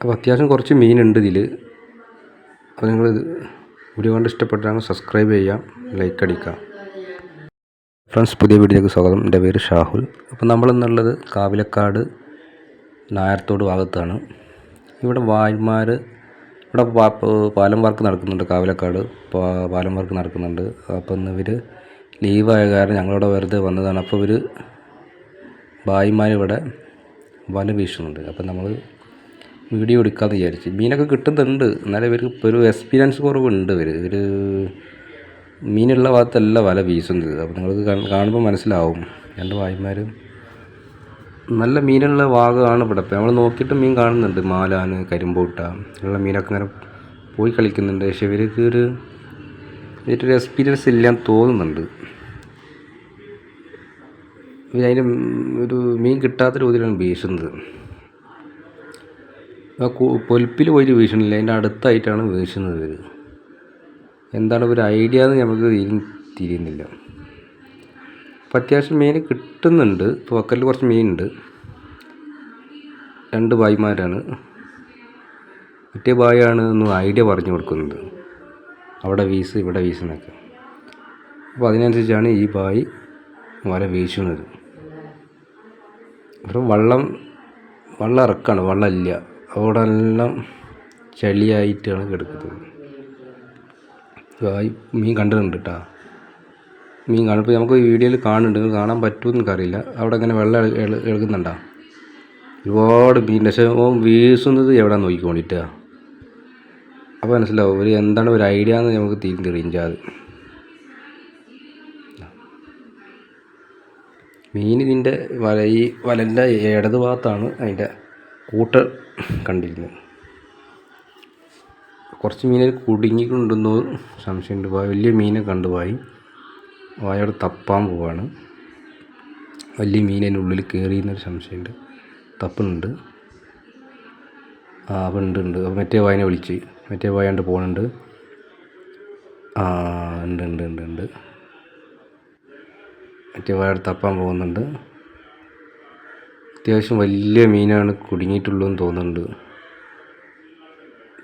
അപ്പോൾ അത്യാവശ്യം കുറച്ച് മീനുണ്ട് ഇതിൽ. അപ്പോൾ നിങ്ങൾ വീഡിയോ കണ്ട് ഇഷ്ടപ്പെട്ടാൽ സബ്സ്ക്രൈബ് ചെയ്യാം ലൈക്ക് അടിക്കാം ഫ്രണ്ട്സ് പുതിയ വീഡിയോയ്ക്ക് സ്വാഗതം. എന്റെ പേര് ഷാഹുൽ. അപ്പോൾ നമ്മളിന്നുള്ളത് കാവിലക്കാട് നായർത്തോട് ഭാഗത്താണ്. ഇവിടെ വായ്മാർ ഇവിടെ പാലം വർക്ക് നടക്കുന്നുണ്ട് കാവിലക്കാട്. പാലം വർക്ക് നടക്കുന്നുണ്ട്. അപ്പോൾ ഇന്ന് ഇവർ ലീവായ കാരണം ഞങ്ങളിവിടെ വെറുതെ വന്നതാണ്. അപ്പോൾ ഇവർ ഭായിമാരിവിടെ വല വീശുന്നുണ്ട്. അപ്പം നമ്മൾ വീഡിയോ എടുക്കാമെന്ന് വിചാരിച്ച്. മീനൊക്കെ കിട്ടുന്നുണ്ട്. എന്നാലും ഇവർക്ക് ഇപ്പോൾ ഒരു എക്സ്പീരിയൻസ് കുറവുണ്ട് ഇവർ ഒരു മീനുള്ള ഭാഗത്തല്ല വല വീശുന്നത് അപ്പോൾ നിങ്ങൾക്ക് കാണുമ്പോൾ മനസ്സിലാവും. രണ്ട് ഭായിമാർ നല്ല മീനുള്ള ഭാഗമാണ് ഇവിടെ. ഇപ്പോൾ നമ്മൾ നോക്കിയിട്ട് മീൻ കാണുന്നുണ്ട്. മാലാന് കരിമ്പോട്ട ഉള്ള മീനൊക്കെ ഇങ്ങനെ പോയി കളിക്കുന്നുണ്ട്. പക്ഷെ ഇവർക്ക് ഒരു ഇവരൊരു എക്സ്പീരിയൻസ് ഇല്ലാന്ന് തോന്നുന്നുണ്ട്. അതിന് ഒരു മീൻ കിട്ടാത്ത രീതിയിലാണ് വീശുന്നത്. ആ പൊലിപ്പിൽ പോയിട്ട് വീശുന്നില്ല അതിന്റെ അടുത്തായിട്ടാണ് വീശുന്നത്. ഇവർ എന്താണ് ഒരു ഐഡിയ എന്ന് നമുക്ക് തിരി- തിരിയുന്നില്ല. അപ്പം അത്യാവശ്യം മീൻ കിട്ടുന്നുണ്ട്. തുവക്കലിൽ കുറച്ച് മീനുണ്ട്. രണ്ട് ഭായിമാരാണ്. മറ്റേ ഭായിയാണ് ഒന്ന് ഐഡിയ പറഞ്ഞു കൊടുക്കുന്നത്. അവിടെ വീസ് ഇവിടെ വീസ് എന്നൊക്കെ. അപ്പോൾ അതിനനുസരിച്ചാണ് ഈ ബായി വല വീശുന്നത്. ഇവിടെ വള്ളം വള്ളം ഇറക്കാണ്. വള്ളമില്ല അവിടെ എല്ലാം ചളിയായിട്ടാണ് കിടക്കുന്നത്. മീൻ കണ്ടിട്ടുണ്ട് കേട്ടോ. മീൻ കാണുമ്പോൾ നമുക്ക് വീഡിയോയിൽ കാണുന്നുണ്ട്. കാണാൻ പറ്റുമോ എനിക്കറിയില്ല. അവിടെ ഇങ്ങനെ വെള്ളം എഴുകുന്നുണ്ടോ ഒരുപാട് മീൻ പക്ഷേ ഓൻ വീശുന്നത് എവിടെ നോക്കിക്കൊണ്ടിട്ടാ. അപ്പോൾ മനസ്സിലാവും. ഒരു എന്താണ് ഒരു ഐഡിയ എന്ന് നമുക്ക് തിരിഞ്ഞ് തെളിയിച്ചാൽ മീൻ ഇതിന്റെ വല ഈ വലന്റെ ഇടത് ഭാഗത്താണ് അതിന്റെ കൂട്ട് കണ്ടിരുന്നു. കുറച്ച് മീനിൽ കുടുങ്ങിക്കൊണ്ടെന്ന് സംശയമുണ്ട്. വലിയ മീനെ കണ്ടു കണ്ടുപോയി വായോട് തപ്പാൻ പോവാണ്. വലിയ മീൻ അതിന്റെ ഉള്ളിൽ കയറി എന്നൊരു സംശയമുണ്ട്. തപ്പുന്നുണ്ട്. ആ അപ്പം ഉണ്ട് ഉണ്ട്. അപ്പം മറ്റേ വായനെ വിളിച്ച്. മറ്റേ വായണ്ട് പോകുന്നുണ്ട് ആ ഉണ്ട് ഉണ്ട് ഉണ്ട് ഉണ്ട്. മറ്റേ വായോട് തപ്പാൻ പോകുന്നുണ്ട്. അത്യാവശ്യം വലിയ മീനാണ് കുടുങ്ങിയിട്ടുള്ളതെന്ന് തോന്നുന്നുണ്ട്.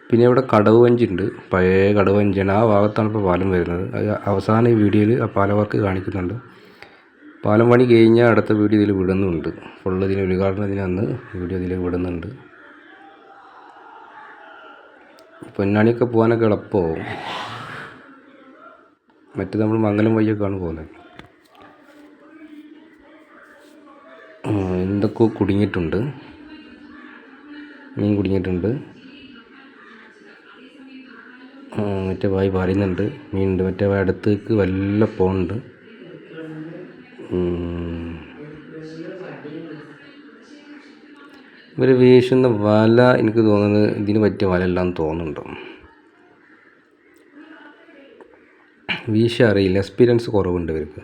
പിന്നെ ഇവിടെ കടവ് വഞ്ചിയുണ്ട്. പഴയ കടവ് വഞ്ചിയാണ്. ആ ഭാഗത്താണ് ഇപ്പോൾ പാലം വരുന്നത്. അത് അവസാന ഈ വീഡിയോയിൽ ആ പാലം വർക്ക് കാണിക്കുന്നുണ്ട്. പാലം പണി കഴിഞ്ഞാൽ അടുത്ത വീഡിയോ ഇതിൽ വിടുന്നുണ്ട്. ഫുള്ള് ഇതിന് ഉദ്ഘാടനത്തിന് അന്ന് വീഡിയോ ഇതിൽ വിടുന്നുണ്ട്. പൊന്നാണിയൊക്കെ പോകാനൊക്കെ എളുപ്പമാവും മറ്റേ നമ്മൾ മംഗലം വഴിയൊക്കെയാണ് പോകുന്നത്. എന്തൊക്കെയോ കുടുങ്ങിയിട്ടുണ്ട്. മീൻ കുടുങ്ങിയിട്ടുണ്ട്. മറ്റേ വായി പറയുന്നുണ്ട് മീനുണ്ട്. മറ്റേ വായ അടുത്തേക്ക് വല്ല പോകുന്നുണ്ട് ഇവർ വീശുന്ന വല എനിക്ക് തോന്നുന്നത് ഇതിന് പറ്റിയ വല എല്ലാം തോന്നുന്നുണ്ടോ? വീശ അറിയില്ല എക്സ്പീരിയൻസ് കുറവുണ്ട് ഇവർക്ക്.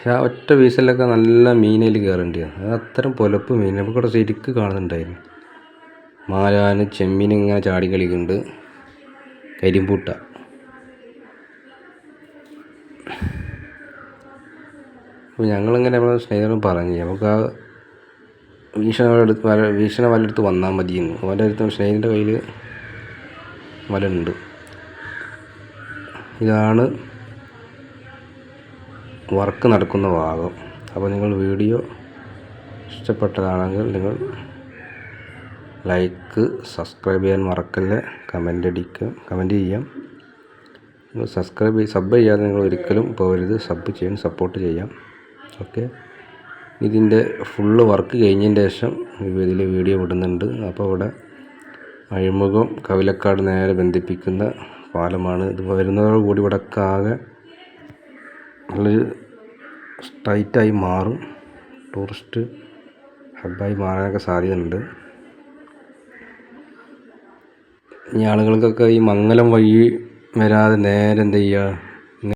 പക്ഷെ ആ ഒറ്റ വീസലൊക്കെ നല്ല മീനയിൽ കയറേണ്ടിയാണ് അത് അത്തരം പൊലപ്പ് മീൻ. നമുക്കിവിടെ ശരിക്ക് കാണുന്നുണ്ടായിരുന്നു മാലാന് ചെമ്മീൻ ഇങ്ങനെ ചാടി കളിക്കുന്നുണ്ട്. കരിമ്പൂട്ട. അപ്പോൾ ഞങ്ങളിങ്ങനെ നമ്മളെ സ്നേഹിതരും പറഞ്ഞു നമുക്ക് ആ വീക്ഷണ വലടുത്ത് വല വീക്ഷണ വലടുത്ത് വന്നാൽ മതിയെന്ന്. അവന്റെ അടുത്ത് സ്നേഹിതന്റെ കയ്യിൽ വലുണ്ട് ഇതാണ് വർക്ക് നടക്കുന്ന ഭാഗം. അപ്പോൾ നിങ്ങൾ വീഡിയോ ഇഷ്ടപ്പെട്ടതാണെങ്കിൽ നിങ്ങൾ ലൈക്ക് സബ്സ്ക്രൈബ് ചെയ്യാൻ മറക്കല്ലേ? കമന്റ് അടിക്കുക കമന്റ് ചെയ്യാം. നിങ്ങൾ സബ്സ്ക്രൈബ് സബ് ചെയ്യാതെ നിങ്ങൾ ഒരിക്കലും പോകരുത്. സബ് ചെയ്യാൻ സപ്പോർട്ട് ചെയ്യാം. ഓക്കെ? ഇതിന്റെ ഫുള്ള് വർക്ക് കഴിഞ്ഞതിന് ശേഷം ഇതിൽ വീഡിയോ വിടുന്നുണ്ട് അപ്പോൾ ഇവിടെ അഴിമുഖം കവിലക്കാട് നേരെ ബന്ധിപ്പിക്കുന്ന പാലമാണ്. ഇത് വരുന്നതോടുകൂടി ഇവിടെ ആകെ നല്ലൊരു സ്ട്രൈറ്റായി മാറും. ടൂറിസ്റ്റ് ഹബ്ബായി മാറാനൊക്കെ സാധ്യതയുണ്ട്. ഇനി ആളുകൾക്കൊക്കെ ഈ മംഗലം വഴി വരാതെ നേരെ എന്ത് ചെയ്യുക?